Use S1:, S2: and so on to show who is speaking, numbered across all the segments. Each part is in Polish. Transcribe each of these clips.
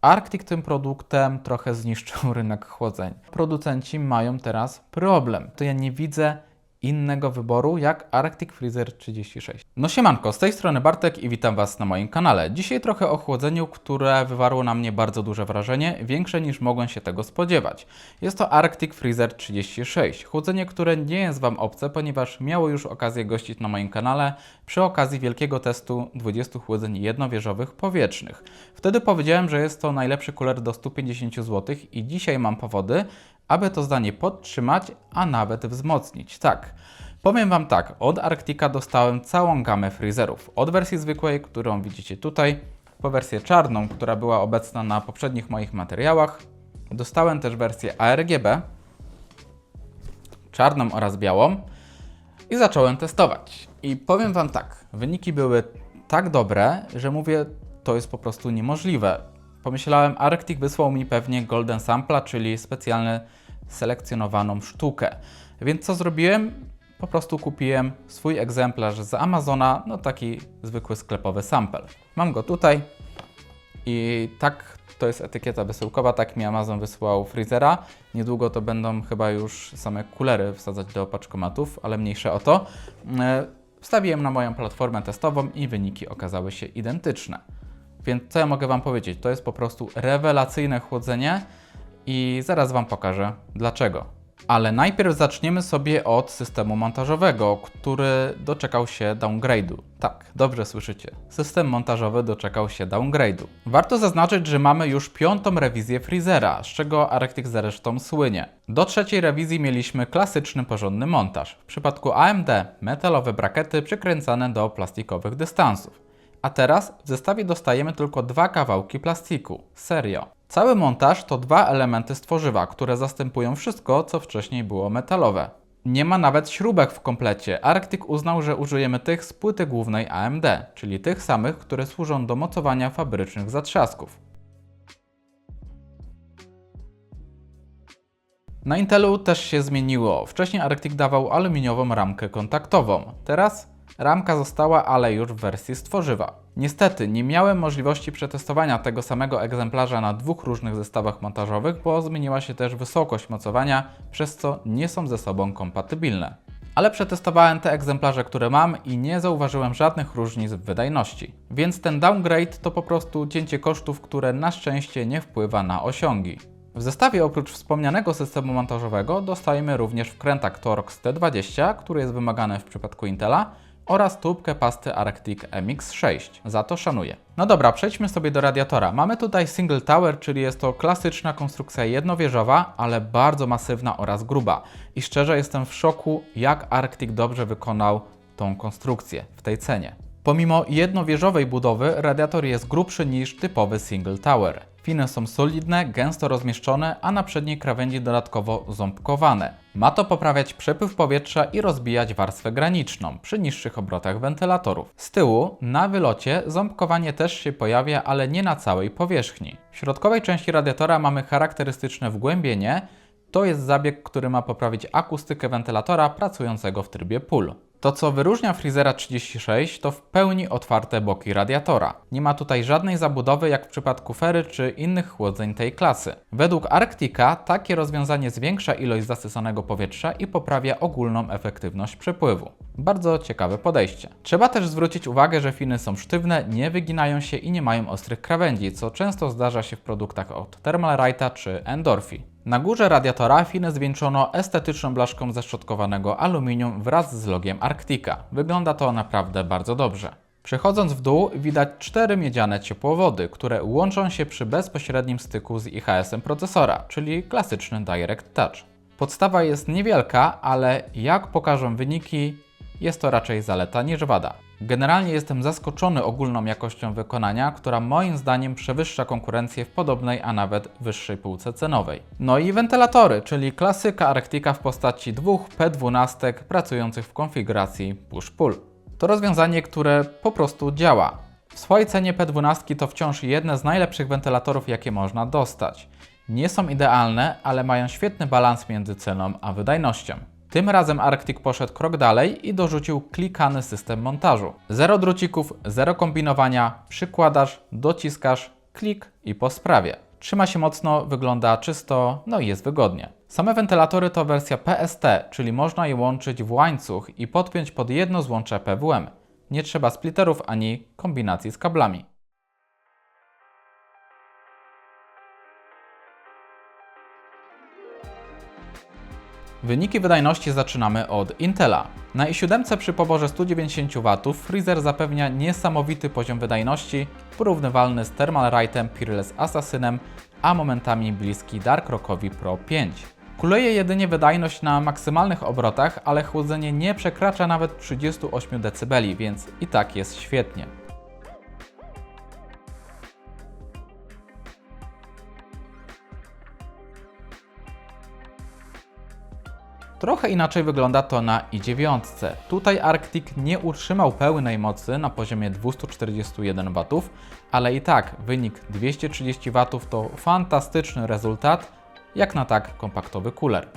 S1: Arctic tym produktem trochę zniszczył rynek chłodzeń. Producenci mają teraz problem. To ja nie widzę innego wyboru jak Arctic Freezer 36. No siemanko, z tej strony Bartek i witam Was na moim kanale. Dzisiaj trochę o chłodzeniu, które wywarło na mnie bardzo duże wrażenie, większe niż mogłem się tego spodziewać. Jest to Arctic Freezer 36. Chłodzenie, które nie jest Wam obce, ponieważ miało już okazję gościć na moim kanale przy okazji wielkiego testu 20 chłodzeń jednowieżowych powietrznych. Wtedy powiedziałem, że jest to najlepszy kuler do 150 zł i dzisiaj mam powody, aby to zdanie podtrzymać, a nawet wzmocnić. Tak. Powiem Wam tak, od Arctica dostałem całą gamę freezerów. Od wersji zwykłej, którą widzicie tutaj, po wersję czarną, która była obecna na poprzednich moich materiałach. Dostałem też wersję ARGB, czarną oraz białą i zacząłem testować. I powiem Wam tak, wyniki były tak dobre, że mówię, to jest po prostu niemożliwe. Pomyślałem, Arctic wysłał mi pewnie Golden Sampla, czyli specjalnie selekcjonowaną sztukę. Więc co zrobiłem? Po prostu kupiłem swój egzemplarz z Amazona, no taki zwykły sklepowy sample. Mam go tutaj i tak to jest etykieta wysyłkowa, tak mi Amazon wysłał freezera. Niedługo to będą chyba już same kulery wsadzać do opaczkomatów, ale mniejsze o to. E, Wstawiłem na moją platformę testową i wyniki okazały się identyczne. Więc co ja mogę Wam powiedzieć? To jest po prostu rewelacyjne chłodzenie i zaraz Wam pokażę dlaczego. Ale najpierw zaczniemy sobie od systemu montażowego, który doczekał się downgrade'u. Tak, dobrze słyszycie. System montażowy doczekał się downgrade'u. Warto zaznaczyć, że mamy już piątą rewizję Freezera, z czego Arctic zresztą słynie. Do trzeciej rewizji mieliśmy klasyczny, porządny montaż. W przypadku AMD metalowe brakety przykręcane do plastikowych dystansów. A teraz w zestawie dostajemy tylko dwa kawałki plastiku. Serio. Cały montaż to dwa elementy z tworzywa, które zastępują wszystko, co wcześniej było metalowe. Nie ma nawet śrubek w komplecie. Arctic uznał, że użyjemy tych z płyty głównej AMD, czyli tych samych, które służą do mocowania fabrycznych zatrzasków. Na Intelu też się zmieniło. Wcześniej Arctic dawał aluminiową ramkę kontaktową. Teraz ramka została, ale już w wersji z tworzywa. Niestety nie miałem możliwości przetestowania tego samego egzemplarza na dwóch różnych zestawach montażowych, bo zmieniła się też wysokość mocowania, przez co nie są ze sobą kompatybilne. Ale przetestowałem te egzemplarze, które mam i nie zauważyłem żadnych różnic w wydajności. Więc ten downgrade to po prostu cięcie kosztów, które na szczęście nie wpływa na osiągi. W zestawie oprócz wspomnianego systemu montażowego dostajemy również wkrętak Torx T20, który jest wymagany w przypadku Intela, oraz tubkę pasty Arctic MX6. Za to szanuję. No dobra, przejdźmy sobie do radiatora. Mamy tutaj single tower, czyli jest to klasyczna konstrukcja jednowieżowa, ale bardzo masywna oraz gruba. I szczerze jestem w szoku, jak Arctic dobrze wykonał tą konstrukcję w tej cenie. Pomimo jednowieżowej budowy, radiator jest grubszy niż typowy single tower. Finy są solidne, gęsto rozmieszczone, a na przedniej krawędzi dodatkowo ząbkowane. Ma to poprawiać przepływ powietrza i rozbijać warstwę graniczną przy niższych obrotach wentylatorów. Z tyłu, na wylocie, ząbkowanie też się pojawia, ale nie na całej powierzchni. W środkowej części radiatora mamy charakterystyczne wgłębienie. To jest zabieg, który ma poprawić akustykę wentylatora pracującego w trybie pull. To, co wyróżnia Freezera 36, to w pełni otwarte boki radiatora. Nie ma tutaj żadnej zabudowy jak w przypadku Fery czy innych chłodzeń tej klasy. Według Arctica takie rozwiązanie zwiększa ilość zasysanego powietrza i poprawia ogólną efektywność przepływu. Bardzo ciekawe podejście. Trzeba też zwrócić uwagę, że finy są sztywne, nie wyginają się i nie mają ostrych krawędzi, co często zdarza się w produktach od Thermalrighta czy Endorphi. Na górze radiatora finy zwieńczono estetyczną blaszką ze szczotkowanego aluminium wraz z logiem Arctica. Wygląda to naprawdę bardzo dobrze. Przechodząc w dół widać cztery miedziane ciepłowody, które łączą się przy bezpośrednim styku z IHS-em procesora, czyli klasyczny Direct Touch. Podstawa jest niewielka, ale jak pokażą wyniki, jest to raczej zaleta niż wada. Generalnie jestem zaskoczony ogólną jakością wykonania, która moim zdaniem przewyższa konkurencję w podobnej, a nawet wyższej półce cenowej. No i wentylatory, czyli klasyka Arctica w postaci dwóch P12 pracujących w konfiguracji push-pull. To rozwiązanie, które po prostu działa. W swojej cenie P12 to wciąż jedne z najlepszych wentylatorów, jakie można dostać. Nie są idealne, ale mają świetny balans między ceną a wydajnością. Tym razem Arctic poszedł krok dalej i dorzucił klikany system montażu. Zero drucików, zero kombinowania, przykładasz, dociskasz, klik i po sprawie. Trzyma się mocno, wygląda czysto, no i jest wygodnie. Same wentylatory to wersja PST, czyli można je łączyć w łańcuch i podpiąć pod jedno złącze PWM. Nie trzeba splitterów ani kombinacji z kablami. Wyniki wydajności zaczynamy od Intela. Na i7 przy poborze 190 W Freezer zapewnia niesamowity poziom wydajności, porównywalny z Thermalrightem Peerless Assassinem, a momentami bliski Dark Rockowi Pro 5. Kuleje jedynie wydajność na maksymalnych obrotach, ale chłodzenie nie przekracza nawet 38 dB, więc i tak jest świetnie. Trochę inaczej wygląda to na i9. Tutaj Arctic nie utrzymał pełnej mocy na poziomie 241 W, ale i tak wynik 230 W to fantastyczny rezultat, jak na tak kompaktowy cooler.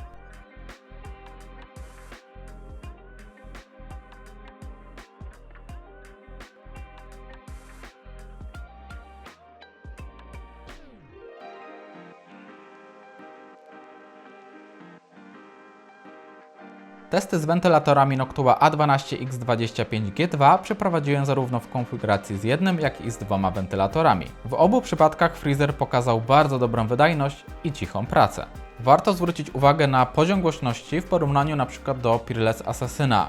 S1: Testy z wentylatorami Noctua A12X25G2 przeprowadziłem zarówno w konfiguracji z jednym, jak i z dwoma wentylatorami. W obu przypadkach Freezer pokazał bardzo dobrą wydajność i cichą pracę. Warto zwrócić uwagę na poziom głośności w porównaniu np. do Peerless Assassina,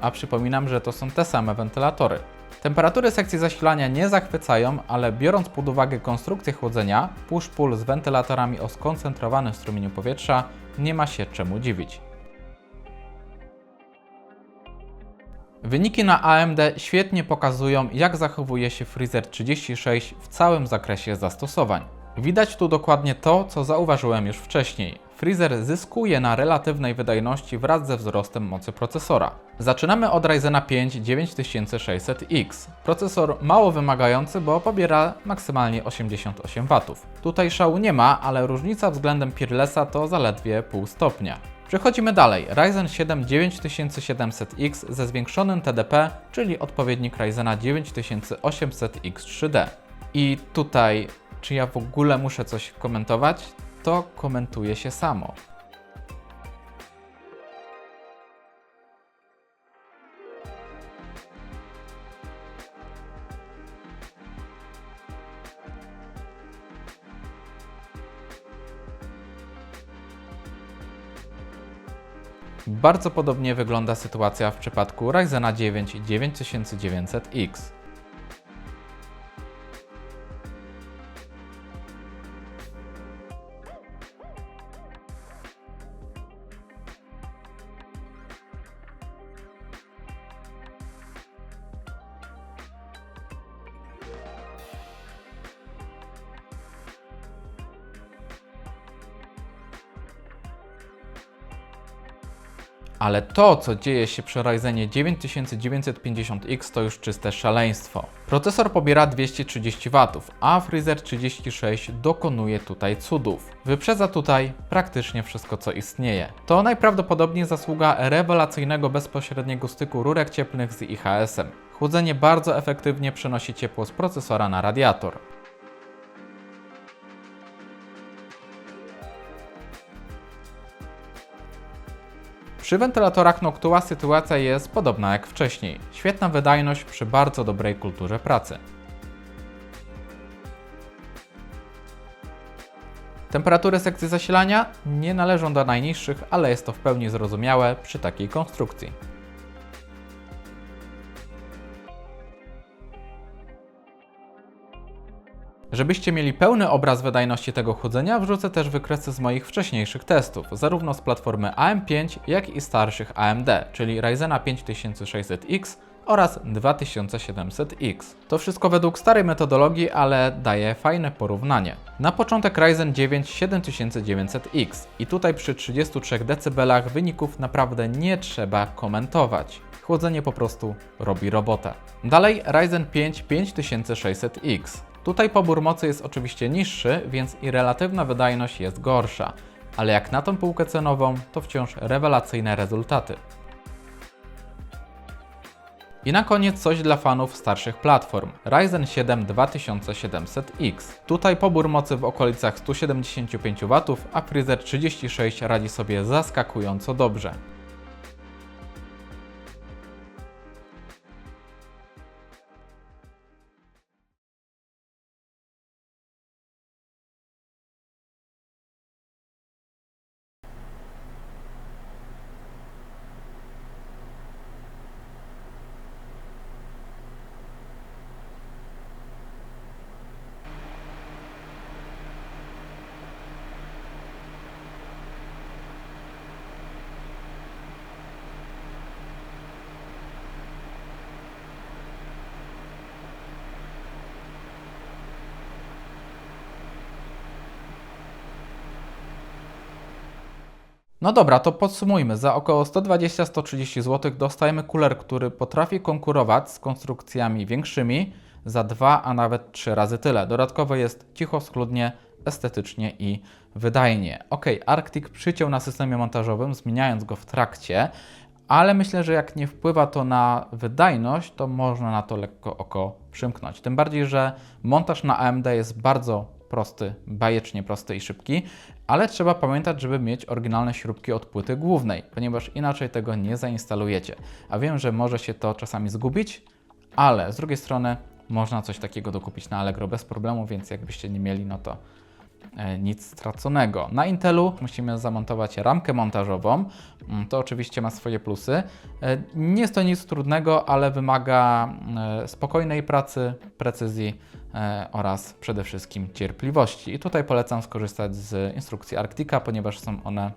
S1: a przypominam, że to są te same wentylatory. Temperatury sekcji zasilania nie zachwycają, ale biorąc pod uwagę konstrukcję chłodzenia, push-pull z wentylatorami o skoncentrowanym strumieniu powietrza, nie ma się czemu dziwić. Wyniki na AMD świetnie pokazują, jak zachowuje się Freezer 36 w całym zakresie zastosowań. Widać tu dokładnie to, co zauważyłem już wcześniej. Freezer zyskuje na relatywnej wydajności wraz ze wzrostem mocy procesora. Zaczynamy od Ryzena 5 9600X. Procesor mało wymagający, bo pobiera maksymalnie 88 W. Tutaj szału nie ma, ale różnica względem Peerlessa to zaledwie pół stopnia. Przechodzimy dalej. Ryzen 7 9700X ze zwiększonym TDP, czyli odpowiednik Ryzena 9800X 3D. I tutaj, czy ja w ogóle muszę coś komentować? To komentuje się samo. Bardzo podobnie wygląda sytuacja w przypadku Ryzena 9 9900X. Ale to, co dzieje się przy Ryzenie 9950X to już czyste szaleństwo. Procesor pobiera 230 W, a Freezer 36 dokonuje tutaj cudów. Wyprzedza tutaj praktycznie wszystko, co istnieje. To najprawdopodobniej zasługa rewelacyjnego bezpośredniego styku rurek cieplnych z IHS-em. Chłodzenie bardzo efektywnie przenosi ciepło z procesora na radiator. Przy wentylatorach Noctua sytuacja jest podobna jak wcześniej. Świetna wydajność przy bardzo dobrej kulturze pracy. Temperatury sekcji zasilania nie należą do najniższych, ale jest to w pełni zrozumiałe przy takiej konstrukcji. Żebyście mieli pełny obraz wydajności tego chłodzenia, wrzucę też wykresy z moich wcześniejszych testów, zarówno z platformy AM5, jak i starszych AMD, czyli Ryzena 5600X oraz 2700X. To wszystko według starej metodologii, ale daje fajne porównanie. Na początek Ryzen 9 7900X i tutaj przy 33 dB wyników naprawdę nie trzeba komentować. Chłodzenie po prostu robi robotę. Dalej Ryzen 5 5600X. Tutaj pobór mocy jest oczywiście niższy, więc i relatywna wydajność jest gorsza, ale jak na tą półkę cenową, to wciąż rewelacyjne rezultaty. I na koniec coś dla fanów starszych platform. Ryzen 7 2700X. Tutaj pobór mocy w okolicach 175 W, a Freezer 36 radzi sobie zaskakująco dobrze. No dobra, to podsumujmy. Za około 120-130 zł dostajemy kuler, który potrafi konkurować z konstrukcjami większymi za dwa, a nawet trzy razy tyle. Dodatkowo jest cicho, schludnie, estetycznie i wydajnie. Ok, Arctic przyciął na systemie montażowym, zmieniając go w trakcie, ale myślę, że jak nie wpływa to na wydajność, to można na to lekko oko przymknąć. Tym bardziej, że montaż na AMD jest bardzo prosty, bajecznie prosty i szybki, ale trzeba pamiętać, żeby mieć oryginalne śrubki od płyty głównej, ponieważ inaczej tego nie zainstalujecie. A wiem, że może się to czasami zgubić, ale z drugiej strony można coś takiego dokupić na Allegro bez problemu, więc jakbyście nie mieli, no to nic straconego. Na Intelu musimy zamontować ramkę montażową. Mm, To oczywiście ma swoje plusy. E, Nie jest to nic trudnego, ale wymaga e, spokojnej pracy, precyzji e, oraz przede wszystkim cierpliwości. I tutaj polecam skorzystać z instrukcji Arctica, ponieważ są one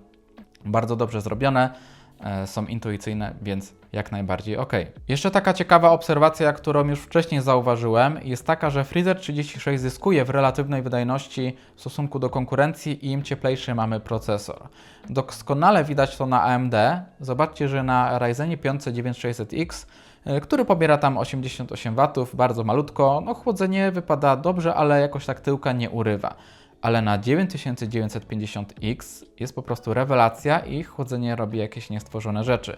S1: bardzo dobrze zrobione, e, są intuicyjne, więc jak najbardziej ok. Jeszcze taka ciekawa obserwacja, którą już wcześniej zauważyłem, jest taka, że Freezer 36 zyskuje w relatywnej wydajności w stosunku do konkurencji im cieplejszy mamy procesor. Doskonale widać to na AMD. Zobaczcie, że na Ryzenie 5 9600X e, który pobiera tam 88 W, bardzo malutko. No, chłodzenie wypada dobrze, ale jakoś tak tyłka nie urywa. Ale na 9950X jest po prostu rewelacja i chłodzenie robi jakieś niestworzone rzeczy.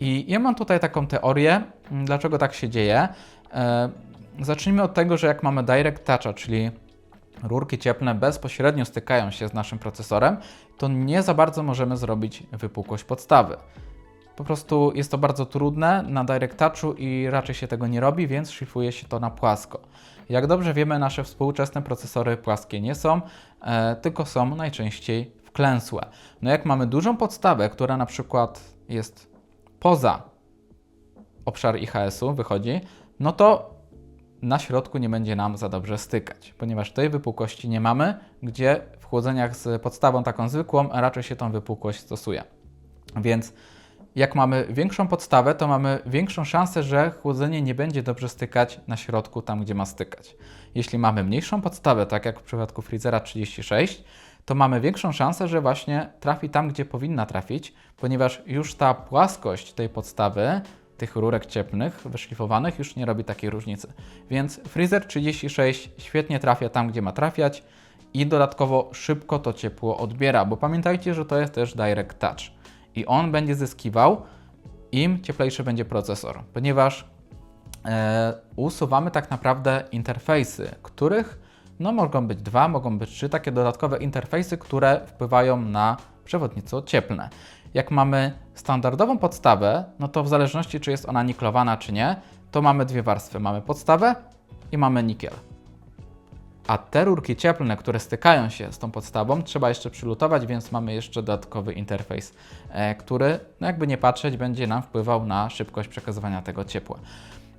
S1: I ja mam tutaj taką teorię, m, dlaczego tak się dzieje. E, zacznijmy od tego, że jak mamy Direct Toucha, czyli rurki cieplne bezpośrednio stykają się z naszym procesorem, to nie za bardzo możemy zrobić wypukłość podstawy. Po prostu jest to bardzo trudne na Direct Touchu i raczej się tego nie robi, więc szlifuje się to na płasko. Jak dobrze wiemy, nasze współczesne procesory płaskie nie są, e, tylko są najczęściej wklęsłe. No jak mamy dużą podstawę, która na przykład jest poza obszar IHS-u, wychodzi, no to na środku nie będzie nam za dobrze stykać, ponieważ tej wypukłości nie mamy, gdzie w chłodzeniach z podstawą taką zwykłą raczej się tą wypukłość stosuje. Więc jak mamy większą podstawę, to mamy większą szansę, że chłodzenie nie będzie dobrze stykać na środku, tam gdzie ma stykać. Jeśli mamy mniejszą podstawę, tak jak w przypadku Freezera 36, to mamy większą szansę, że właśnie trafi tam, gdzie powinna trafić, ponieważ już ta płaskość tej podstawy, tych rurek cieplnych, wyszlifowanych, już nie robi takiej różnicy. Więc Freezer 36 świetnie trafia tam, gdzie ma trafiać i dodatkowo szybko to ciepło odbiera, bo pamiętajcie, że to jest też Direct Touch i on będzie zyskiwał, im cieplejszy będzie procesor, ponieważ e, usuwamy tak naprawdę interfejsy, których no, mogą być dwa, mogą być trzy takie dodatkowe interfejsy, które wpływają na przewodnictwo cieplne. Jak mamy standardową podstawę, no to w zależności czy jest ona niklowana czy nie, to mamy dwie warstwy. Mamy podstawę i mamy nikiel. A te rurki cieplne, które stykają się z tą podstawą, trzeba jeszcze przylutować, więc mamy jeszcze dodatkowy interfejs, e, który, no jakby nie patrzeć, będzie nam wpływał na szybkość przekazywania tego ciepła.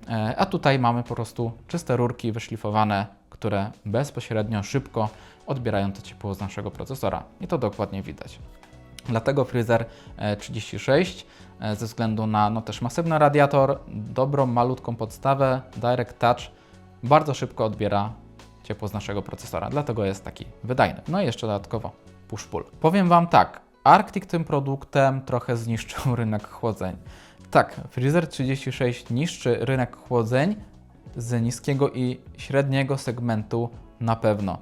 S1: E, a tutaj mamy po prostu czyste rurki wyszlifowane, które bezpośrednio, szybko odbierają to ciepło z naszego procesora. I to dokładnie widać. Dlatego Freezer e, 36 e, ze względu na no, też masywny radiator, dobrą, malutką podstawę, Direct Touch, bardzo szybko odbiera ciepło z naszego procesora, dlatego jest taki wydajny. No i jeszcze dodatkowo push-pull. Powiem Wam tak, Arctic tym produktem trochę zniszczył rynek chłodzeń. Tak, Freezer 36 niszczy rynek chłodzeń z niskiego i średniego segmentu na pewno.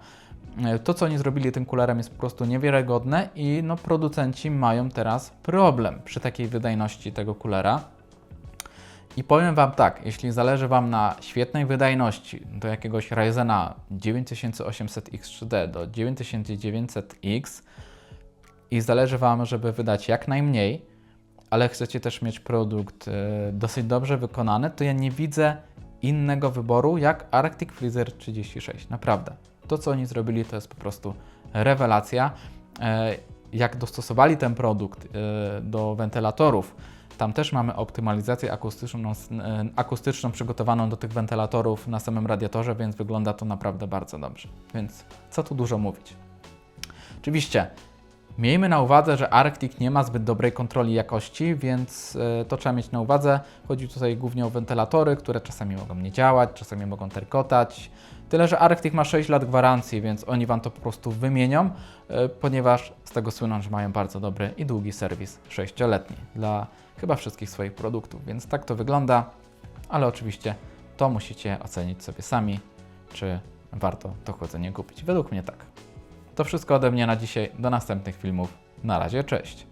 S1: E, To, co oni zrobili tym kulerem jest po prostu niewiarygodne i no, producenci mają teraz problem przy takiej wydajności tego kulera. I powiem Wam tak, jeśli zależy Wam na świetnej wydajności, do jakiegoś Ryzena 9800X3D do 9900X i zależy Wam, żeby wydać jak najmniej, ale chcecie też mieć produkt e, dosyć dobrze wykonany, to ja nie widzę innego wyboru jak Arctic Freezer 36. Naprawdę. To, co oni zrobili, to jest po prostu rewelacja. E, Jak dostosowali ten produkt e, do wentylatorów, tam też mamy optymalizację akustyczną, e, akustyczną przygotowaną do tych wentylatorów na samym radiatorze, więc wygląda to naprawdę bardzo dobrze. Więc co tu dużo mówić. Oczywiście Miejmy na uwadze, że Arctic nie ma zbyt dobrej kontroli jakości, więc e, to trzeba mieć na uwadze. Chodzi tutaj głównie o wentylatory, które czasami mogą nie działać, czasami mogą terkotać. Tyle, że Arctic ma 6 lat gwarancji, więc oni Wam to po prostu wymienią, e, ponieważ z tego słyną, że mają bardzo dobry i długi serwis 6-letni dla chyba wszystkich swoich produktów, więc tak to wygląda, ale oczywiście to musicie ocenić sobie sami, czy warto to chłodzenie kupić. Według mnie tak. To wszystko ode mnie na dzisiaj. Do następnych filmów. Na razie, cześć.